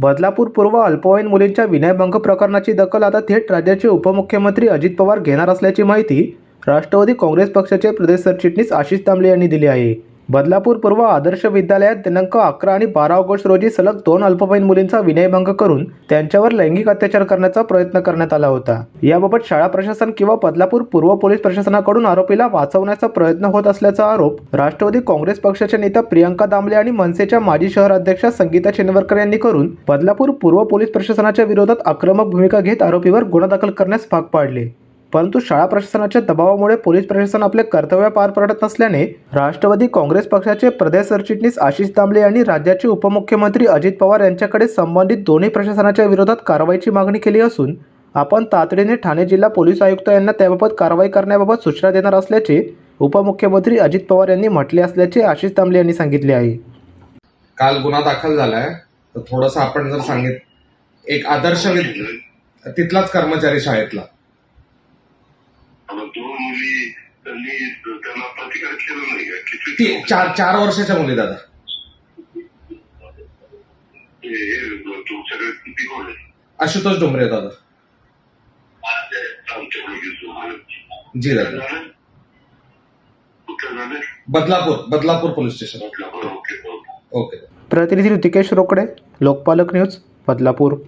बदलापूर पूर्व अल्पवयीन मुलींच्या विनयभंग प्रकरणाची दखल आता थेट राज्याचे उपमुख्यमंत्री अजित पवार घेणार असल्याची माहिती राष्ट्रवादी काँग्रेस पक्षाचे प्रदेश सरचिटणीस आशिष तांबले यांनी दिली आहे. बदलापूर पूर्व आदर्श विद्यालयात दिनांक अकरा आणि बारा ऑगस्ट रोजी सलग दोन अल्पवयीन मुलींचा विनयभंग करून त्यांच्यावर लैंगिक अत्याचार करण्याचा प्रयत्न करण्यात आला होता. याबाबत शाळा प्रशासन किंवा बदलापूर पूर्व पोलीस प्रशासनाकडून आरोपीला वाचवण्याचा प्रयत्न होत असल्याचा आरोप राष्ट्रवादी काँग्रेस पक्षाच्या नेत्या प्रियंका दामले आणि मनसेच्या माजी शहर अध्यक्षा संगीता चिनवरकर यांनी करून बदलापूर पूर्व पोलीस प्रशासनाच्या विरोधात आक्रमक भूमिका घेत आरोपीवर गुन्हा दाखल करण्यास भाग पाडले. परंतु शाळा प्रशासनाच्या दबावामुळे पोलीस प्रशासन आपले कर्तव्य पार पाडत नसल्याने राष्ट्रवादी काँग्रेस पक्षाचे प्रदेश सरचिटणीस आशिष दामले यांनी राज्याचे उपमुख्यमंत्री अजित पवार यांच्याकडे संबंधित दोन्ही प्रशासनाच्या विरोधात कारवाईची मागणी केली असून आपण तातडीने ठाणे जिल्हा पोलीस आयुक्त यांना त्याबाबत कारवाई करण्याबाबत सूचना देणार असल्याचे उपमुख्यमंत्री अजित पवार यांनी म्हटले असल्याचे आशिष दामले यांनी सांगितले आहे. काल गुन्हा दाखल झालाय. तर थोडस आपण जर सांगित एक आदर्श तिथलाच कर्मचारी शाळेतला. दोन मुली त्यांनी त्यांना प्रतिकार केला नाही का? ती किती चार चार वर्षाच्या मुली दादा. हे- हे तुमच्याकडे किती कोण आहे? आशुतोष डोंबरे दादा. आमच्याकडे घेतो जी दादा. कुठे झाले बदलापूर बदलापूर पोलीस स्टेशन. म्हटलं बरं ओके ओके. ओके. प्रतिनिधी ऋतिकेश रोकडे लोकपालक न्यूज बदलापूर.